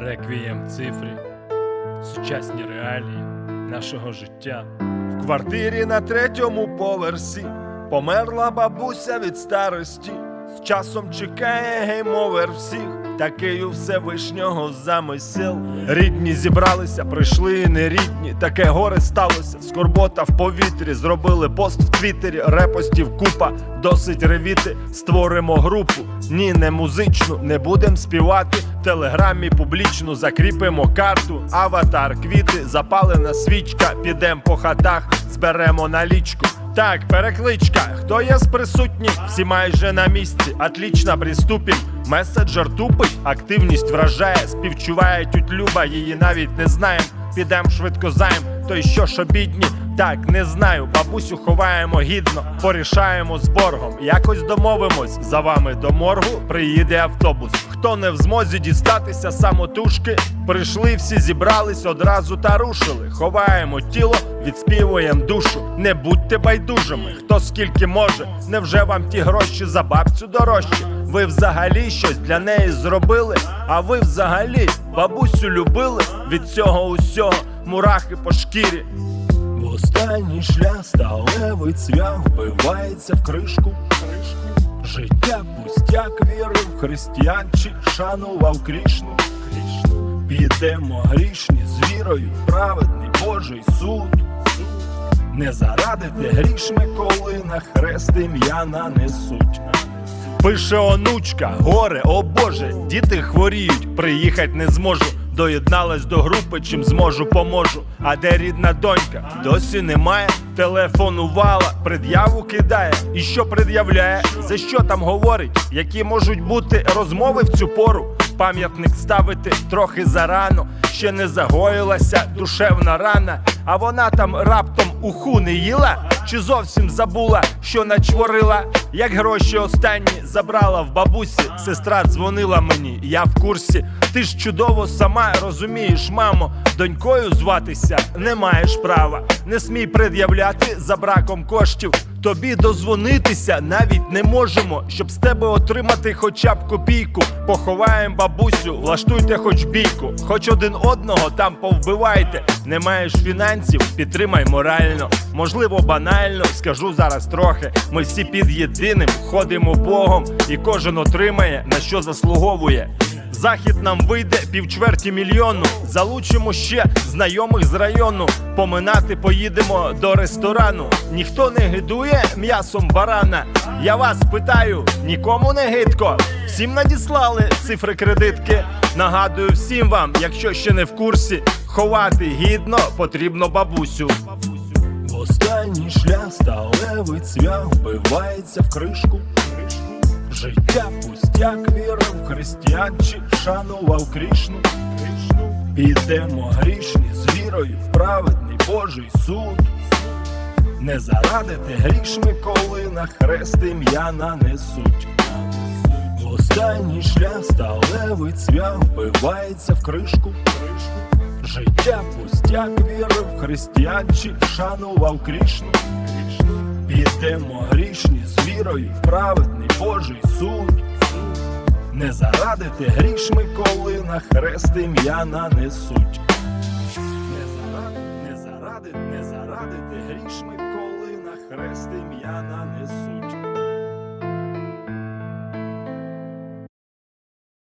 Реквієм цифрі, сучасні реалії нашого життя. В квартирі на третьому поверсі померла бабуся від старості. З часом чекає геймовер всіх, такий у Всевишнього замисел. Рідні зібралися, прийшли і нерідні. Таке горе сталося. Скорбота в повітрі. Зробили пост в твіттері, репостів купа. Досить ревіти. Створимо групу. Ні, не музичну, не будем співати. В телеграмі публічно закріпимо карту. Аватар, квіти, запалена свічка. Підем по хатах, зберемо налічку. Так, перекличка. Хто є з присутніх? Всі майже на місці. Отлічно, приступім. Меседжер тупить, активність вражає, співчуває тють Люба, її навіть не знаєм. Підем швидко займ, то й що ж обідні? Так, не знаю, бабусю ховаємо гідно, порішаємо з боргом. Якось домовимось. За вами до моргу приїде автобус. Хто не в змозі дістатися самотужки, прийшли всі, зібрались одразу та рушили. Ховаємо тіло, відспівуємо душу. Не будьте байдужими, хто скільки може. Невже вам ті гроші за бабцю дорожчі? Ви взагалі щось для неї зробили? А ви взагалі бабусю любили? Від цього усього мурахи по шкірі. В останній шлях сталевий цвях вбивається в кришку. Життя пустяк вірив в християн чи шанував Крішну. Підемо грішні з вірою, праведний Божий суд. Не зарадите грішми, коли на хрест ім'я нанесуть. Пише онучка, горе, о Боже, діти хворіють, приїхать не зможу. Доєдналась до групи, чим зможу, поможу. А де рідна донька? Досі немає. Телефонувала, пред'яву кидає. І що пред'являє? За що там говорить? Які можуть бути розмови в цю пору? Пам'ятник ставити трохи зарано, ще не загоїлася душевна рана, а вона там раптом уху не їла, чи зовсім забула, що начворила, як гроші останні забрала в бабусі. Сестра дзвонила мені, я в курсі. Ти ж чудово сама розумієш, мамо, донькою зватися не маєш права. Не смій пред'являти за браком коштів. Тобі дозвонитися навіть не можемо, щоб з тебе отримати хоча б копійку. Поховаєм бабусю, влаштуйте хоч бійку, хоч один одного там повбивайте. Не маєш фінансів, підтримай морально. Можливо, банально, скажу зараз трохи. Ми всі під єдиним ходимо Богом, і кожен отримає на що заслуговує. Захід нам вийде півчверті мільйону. Залучимо ще знайомих з району. Поминати поїдемо до ресторану. Ніхто не гидує м'ясом барана. Я вас питаю, нікому не гидко. Всім надіслали цифри кредитки. Нагадую всім вам, якщо ще не в курсі, ховати гідно потрібно бабусю. Останній шлях сталевий цвях вбивається в кришку. Життя пустяк вірив християн чи шанував Крішну. Підемо грішні з вірою в праведний Божий суд. Не зарадите грішми, коли на хрест ім'я нанесуть. В останній шлях сталевий цвях вбивається в кришку. Життя пустяк вірив християн чи шанував Крішну. П'ідемо грішні з вірою в праведний Божий суд. Не зарадити грішми, коли на хрест ім'я нанесуть. Не зарадити, не зарадити, не зарадити грішми, коли на хрест ім'я нанесуть.